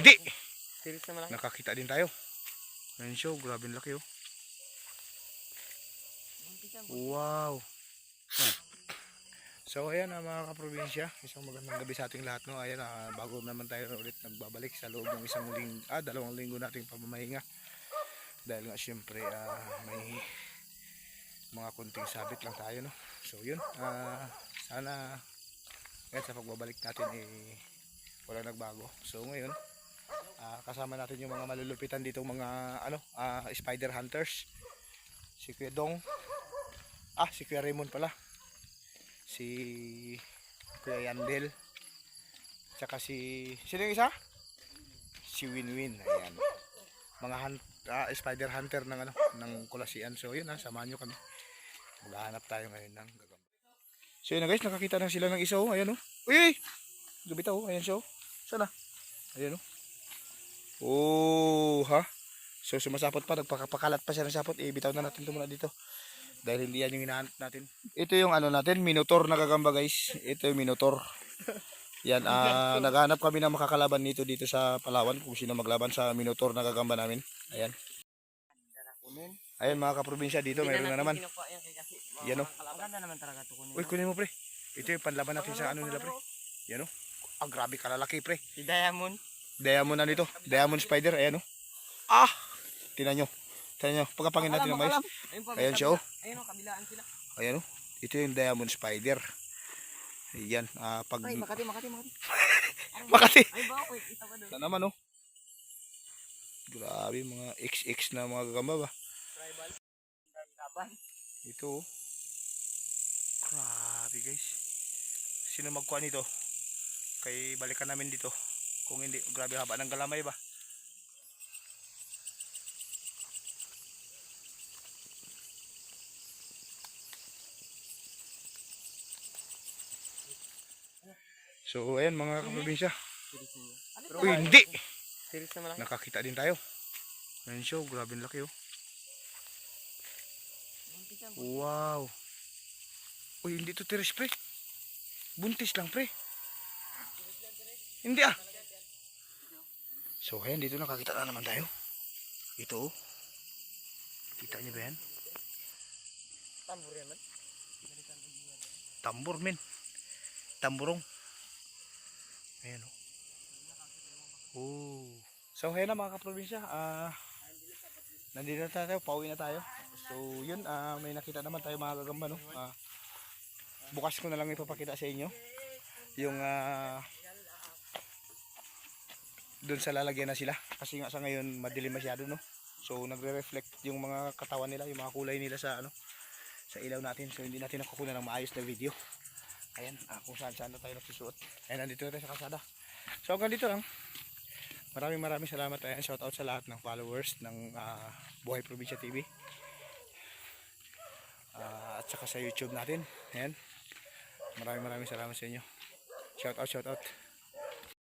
hindi! Series na malaki. Nakakita din tayo. Ayan siya, oh, grabe ang laki oh. Wow. So ayan ah, mga kaprobinsya, isang magandang gabi sa ating lahat no. Ayan ah, bago naman tayo ulit nagbabalik sa loob ng isang ling ah, dalawang linggo nating pamamahinga. Dahil nga syempre ah, may mga kunting sabit lang tayo no. So yun, ah, sana ngayon sa pagbabalik natin eh wala nagbago. So ngayon, ah, kasama natin yung mga malulupitan dito mga ano, ah, spider hunters. Si Kuya Dong, ah si Kuya Raymond pala. Si Kuya Yandel. Tsaka si sino yung isa? si Winwin ayan. Mga hunt, ah, spider hunter ng ano ng kulasian. So yun ha samahan nyo kami. Maghahanap tayo ngayon ng gagamba. So yun na guys nakakita na sila ng isa oh. Ayan oh. Uy uy! Gabita oh. Ayan siya oh. Sana ayan oh oh ha so sumasapot pa nagpakakalat pa siya ng sapot ibitaw na natin ito muna dito dahil hindi yan yung hinahanap natin. Ito yung ano natin, minotor na gagamba guys. Ito yung minotor. Yan, ah naghanap kami ng makakalaban nito dito sa Palawan kung sino maglaban sa minotor na gagamba namin. Ayan. Ayan mga kaprobinsya dito, mayroon na naman. Yan, oh. Maganda naman talaga ito kunin. Uy, kunin mo pre. Ito yung panlaban natin sa ano nila pre. Yan oh. Ah, grabe kalalaki pre. Si Diamond. Diamond ano ito? Diamond spider, ayan oh. Ah! Tingnan nyo. Tingnan nyo. Pagkapangin natin ng mais. Ayan siya, oh. Ayun o, kabilaan sila. Ayan oh. Ito yung diamond spider. Ayan, ah pag Ay, Makati, Makati, Makati. Makati. Ay, ba ako, kita ko doon. Na naman oh. Grabe mga XX na mga gagamba ba. Tribal. Laban. Ito oh. Grabe guys. Sino magkuha nito? Kay balikan namin dito. Kung hindi, grabe haba ng galamay ba. So ayan mga kaprobinsya. Series na. Ano Uy, hindi! Nakakita din tayo. Ayan siya, grabe ang laki oh. Wow. Uy, hindi to tiris pre. Buntis lang pre. Hindi ah. So, ayan, dito nakakita na naman tayo. Ito oh. Kita niyo ba yan? Tambor yan man. Tambor men. Tamburong. Ayan oh. Oh. So, ayan na mga kaprobinsya. Ah, nandito na tayo, pauwi na tayo. So, yun, ah, may nakita naman tayo mga gagamba, no? Ah, bukas ko na lang ipapakita sa inyo yung ah, doon sa lalagyan na sila. Kasi nga sa ngayon madilim masyado no? So nagre-reflect yung mga katawan nila yung mga kulay nila sa ano sa ilaw natin. So hindi natin nakukuha ng maayos na video. Ayan ah, kung saan saan na tayo nagsusuot. Ayan nandito na tayo sa kalsada. So hanggang dito lang. Maraming maraming salamat. Ayan shout out sa lahat ng followers ng ah, Buhay Probinsya TV Ah, at saka sa YouTube natin. Ayan. Maraming maraming salamat sa inyo. Shout out shout out